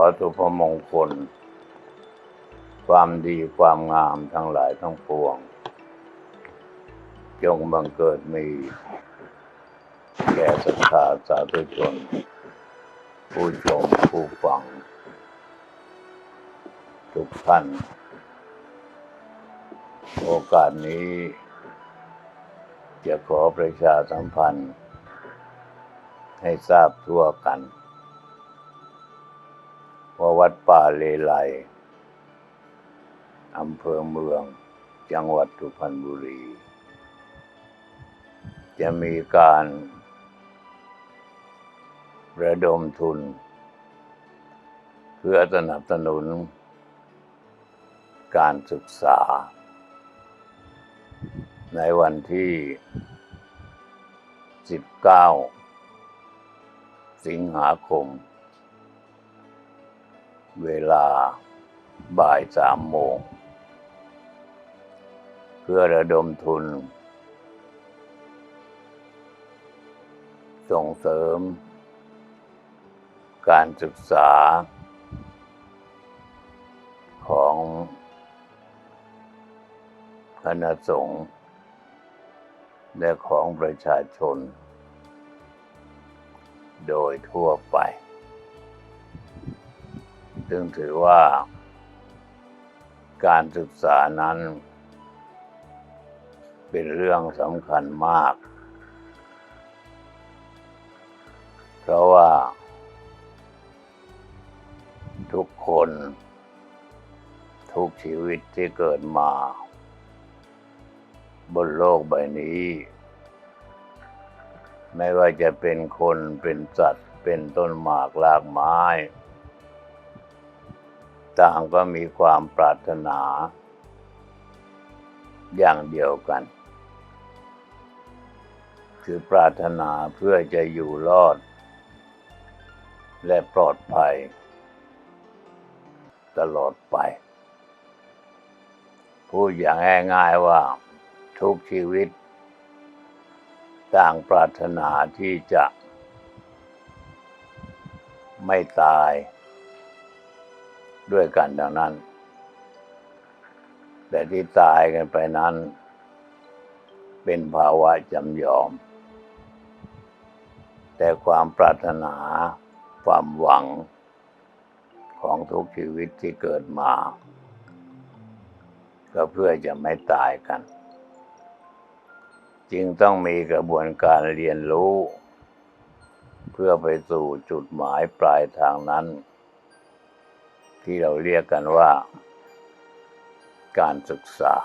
อสุภมงคล ความดีความงามทั้งหลายทั้งปวง จงบังเกิดมี แก่ศรัทธาสาธุชน ผู้ชมผู้ฟัง ทุกท่าน โอกาสนี้ จะขอประชาสัมพันธ์ ให้ทราบทั่วกัน ว่าวัดป่าเลไลอำเภอเมือง จังหวัดสุพรรณบุรี จะมีการระดมทุน เพื่อสนับสนุน การศึกษา ในวันที่ 19 สิงหาคม เวลาบ่ายสามโมง เพื่อระดมทุน ส่งเสริม การศึกษา ของคณะสงฆ์และของประชาชน โดยทั่วไป ซึ่งถือว่า การศึกษานั้น เป็นเรื่องสำคัญมาก เพราะว่า ทุกคน ทุกชีวิตที่เกิดมา บนโลกใบนี้ ไม่ว่าจะเป็นคนเป็นสัตว์เป็นต้นหมากลากไม้ ต่างก็มีความปรารถนา อย่างเดียวกัน คือปรารถนาเพื่อจะอยู่รอด และปลอดภัย ตลอดไป พูดอย่างง่ายๆว่าทุกชีวิต ต่างปรารถนาที่จะไม่ตาย ด้วยกันดังนั้น แต่ที่ตายกันไปนั้น เป็นภาวะจำยอม แต่ความปรารถนาความหวังของทุกชีวิตที่เกิดมา ก็เพื่อจะไม่ตายกัน จึงต้องมีกระบวนการเรียนรู้ เพื่อไปสู่จุดหมายปลายทางนั้น ที่เราเรียกกันว่า การศึกษา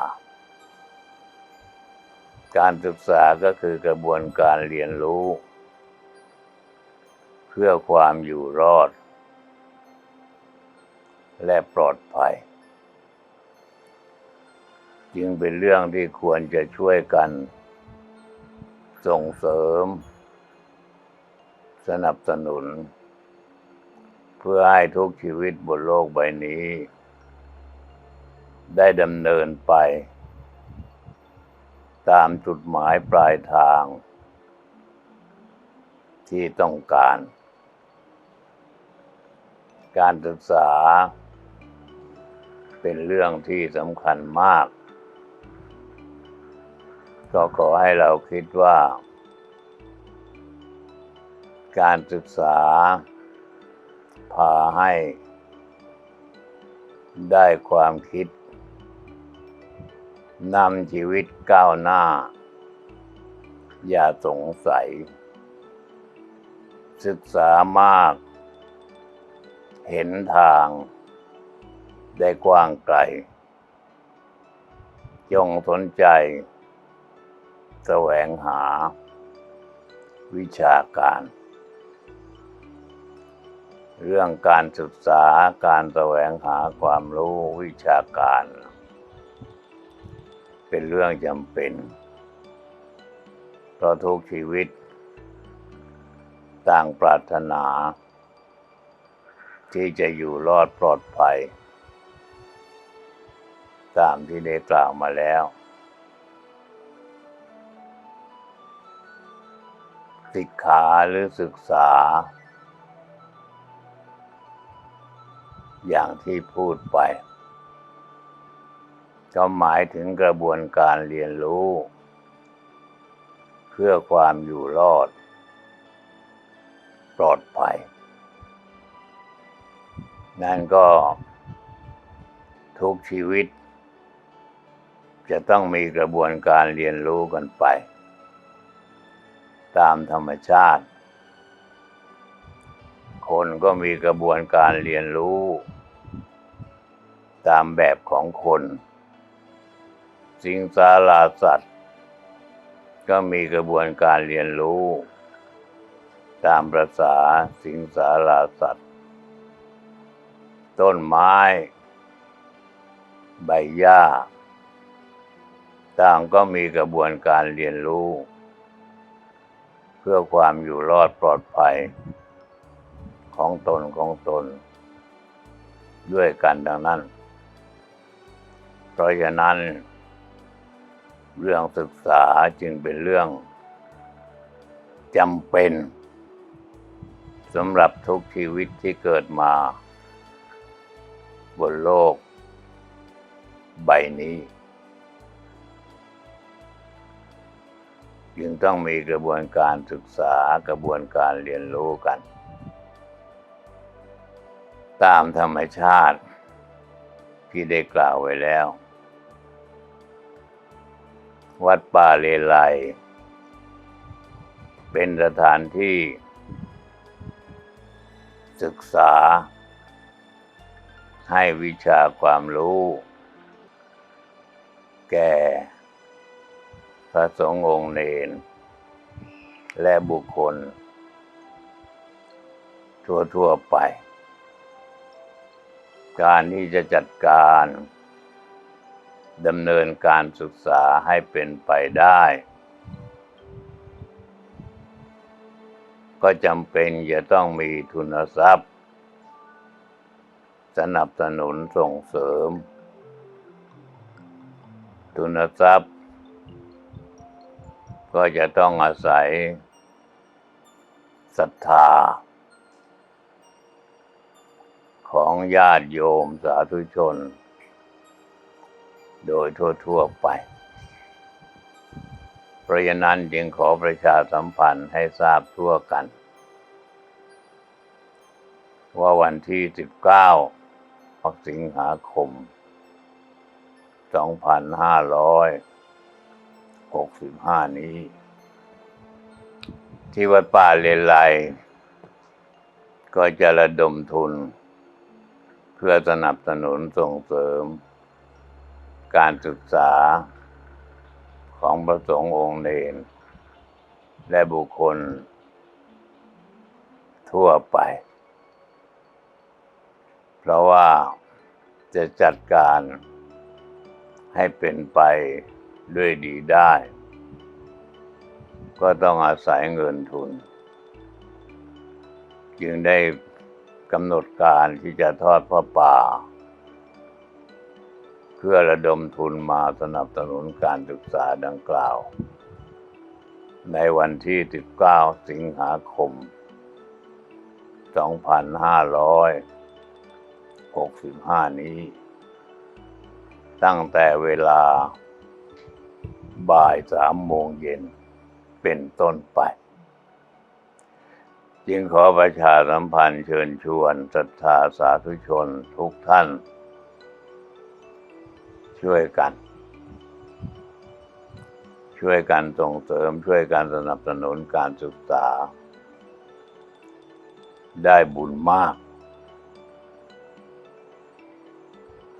การศึกษาก็คือกระบวนการเรียนรู้ เพื่อความอยู่รอด และปลอดภัย จึงเป็นเรื่องที่ควรจะช่วยกันส่งเสริม สนับสนุน เพื่อให้ทุกชีวิตบนโลกใบนี้ ได้ดำเนินไป ตามจุดหมายปลายทาง ที่ต้องการ การศึกษา เป็นเรื่องที่สำคัญมาก ก็ขอให้เราคิดว่า การศึกษาาให้ ได้ความคิดนำชีวิตก้าวหน้า อย่าสงสัย ศึกษามาก เห็นทาง ได้กว้างไกล จงสนใจ แสวงหาวิชาการ เรื่องการศึกษาการแสวงหาความรู้วิชาการ เป็นเรื่องจำเป็นเพราะทุกชีวิต ต่างปรารถนา ที่จะอยู่รอดปลอดภัย ตามที่ได้กล่าวมาแล้ว ศึกษาหรือศึกษา อย่างที่พูดไป ก็หมายถึงกระบวนการเรียนรู้ เพื่อความอยู่รอด ปลอดภัย นั่นก็ทุกชีวิต จะต้องมีกระบวนการเรียนรู้กันไป ตามธรรมชาติคนก็มีกระบวนการเรียนรู้ ตามแบบของคน สิงสาราสัตว์ ก็มีกระบวนการเรียนรู้ ตามประษาสิงสาราสัตว์ ต้นไม้ ใบหญ้า ต่างก็มีกระบวนการเรียนรู้ เพื่อความอยู่รอดปลอดภัย ของตนของตนด้วยกันดังนั้น เพราะฉะนั้น เรื่องศึกษาจึงเป็นเรื่องจำเป็นสำหรับทุกชีวิตที่เกิดมา บนโลก ใบนี้ จึงต้องมีกระบวนการศึกษากระบวนการเรียนรู้กัน ตามธรรมชาติที่ได้กล่าวไว้แล้ว วัดป่าเลไลเป็นสถานที่ ศึกษา ให้วิชาความรู้ แก่ พระสงฆ์องค์เนน และบุคคล ทั่ว ๆ ไป การที่จะจัดการ ดำเนินการศึกษาให้เป็นไปได้ ก็จำเป็นจะต้องมีทุนทรัพย์ สนับสนุนส่งเสริม ทุนทรัพย์ ก็จะต้องอาศัยศรัทธา ของญาติโยมสาธุชน โดยทั่ว ๆ ไป เพราะฉะนั้นจึงขอประชาสัมพันธ์ให้ทราบทั่วกัน ว่าวันที่ 19สิงหาคม 2565 นี้ ที่วัดป่าเลไลก็จะระดมทุน เพื่อสนับสนุนส่งเสริม การศึกษาของพระสงฆ์องค์เนนและบุคคล ทั่วไป เพราะว่าจะจัดการให้เป็นไปด้วยดีได้ ก็ต้องอาศัยเงินทุน จึงได้กำหนดการที่จะทอดพระป่า เพื่อระดมทุนมาสนับสนุนการศึกษาดังกล่าว ในวันที่ 19 สิงหาคม 2565 นี้ ตั้งแต่เวลาบ่ายสามโมงเย็นเป็นต้นไป จึงขอประชาสัมพันธ์เชิญชวนศรัทธาสาธุชนทุกท่าน ช่วยกัน ช่วยกันส่งเสริมช่วยกันสนับสนุนการศึกษา ได้บุญมาก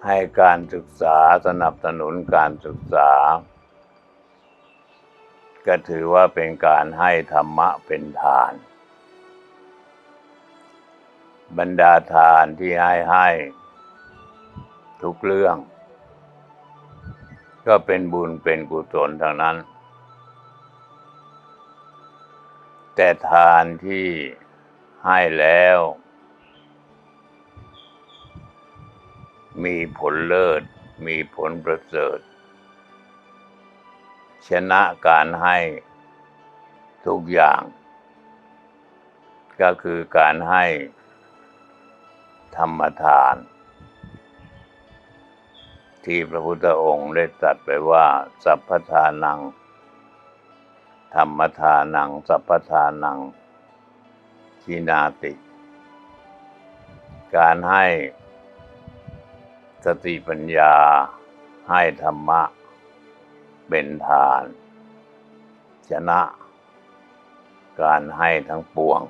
ให้การศึกษาสนับสนุนการศึกษา ก็ถือว่าเป็นการให้ธรรมะเป็นทาน บรรดาทานที่ให้ให้ทุกเรื่อง ก็เป็นบุญเป็นกุศลทางนั้น แต่ทานที่ให้แล้ว มีผลเลิศ มีผลประเสริฐ ชนะการให้ทุกอย่าง ก็คือการให้ธรรมทาน ที่พระพุทธองค์ได้ตรัสไปว่า สัพพทานัง ธรรมทานัง สัพพทานังชินาติ การให้สติปัญญาให้ธรรมะ เป็นทาน ชนะ การให้ทั้งปวง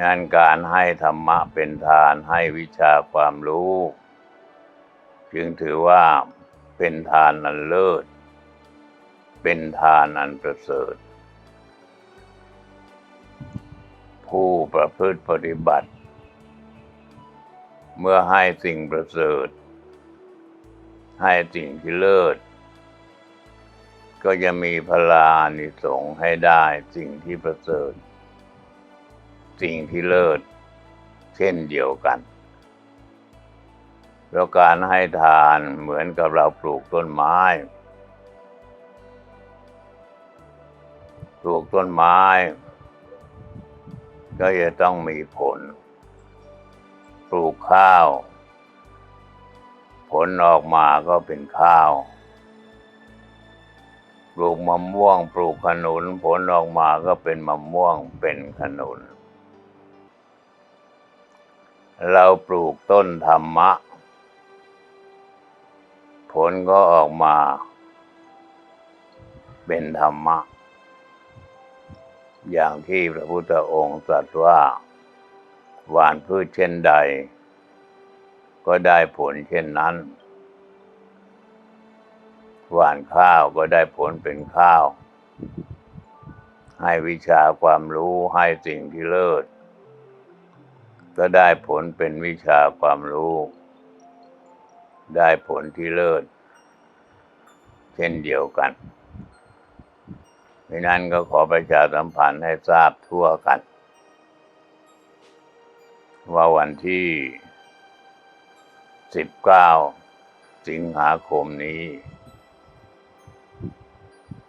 งานการให้ธรรมะเป็นทานให้วิชาความรู้ จึงถือว่าเป็นทานอันเลิศ เป็นทานอันประเสริฐ ผู้ประพฤติปฏิบัติ เมื่อให้สิ่งประเสริฐ ให้สิ่งที่เลิศ ก็จะมีพลานิสงให้ได้สิ่งที่ประเสริฐ สิ่งที่เลิศ เช่นเดียวกัน เพราะการให้ทานเหมือนกับเราปลูกต้นไม้ ปลูกต้นไม้ ก็จะต้องมีผล ปลูกข้าว ผลออกมาก็เป็นข้าว ปลูกมะม่วง ปลูกขนุน ผลออกมาก็เป็นมะม่วงเป็นขนุน เราปลูกต้นธรรมะ ผลก็ออกมาเป็นธรรมะ อย่างที่พระพุทธองค์ตรัสว่า หวานพืชเช่นใด ก็ได้ผลเช่นนั้น หวานข้าวก็ได้ผลเป็นข้าว ให้วิชาความรู้ให้สิ่งที่เลิศ ก็ได้ผลเป็นวิชาความรู้ ได้ผลที่เลิศ เช่นเดียวกันดังนั้นก็ขอประชาสัมพันธ์ให้ทราบทั่วกัน ว่าวันที่ 19 สิงหาคมนี้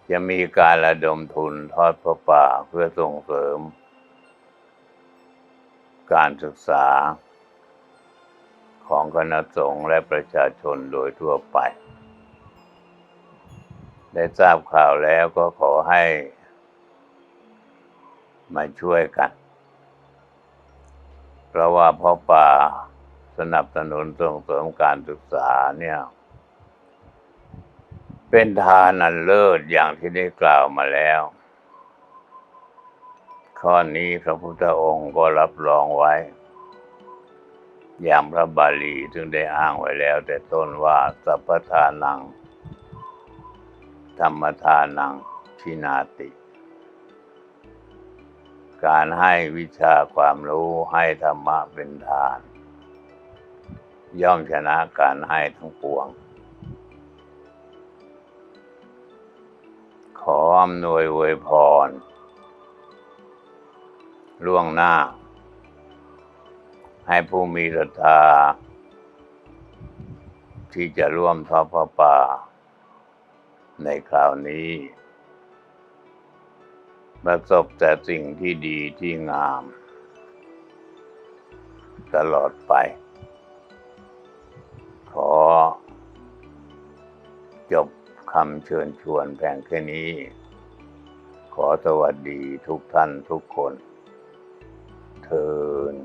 จะมีการระดมทุนทอดพระป่าเพื่อส่งเสริม การศึกษา ของคณะสงฆ์และประชาชนโดยทั่วไป ได้ทราบข่าวแล้วก็ขอให้ มาช่วยกัน เพราะว่าพ่อป่าสนับสนุนส่งเสริมการศึกษาเนี่ย เป็นทานอันเลิศอย่างที่ได้กล่าวมาแล้ว ข้อนี้พระพุทธองค์ก็รับรองไว้ อย่างพระบาลีซึ่งได้อ้างไว้แล้ว แต่ต้นว่าสัพพทานัง ธรรมทานังชินาติ การให้วิชาความรู้ให้ธรรมะเป็นทาน ย่อมชนะการให้ทั้งปวง ขออำนวยอวยพรล่วงหน้า ให้ผู้มีศรัทธาที่จะร่วมทอดพระป่า ในคราวนี้ประสบแต่สิ่งที่ดีที่งาม ตลอดไป ขอ จบคำเชิญชวนแพงแค่นี้ ขอสวัสดีทุกท่านทุกคน เทิน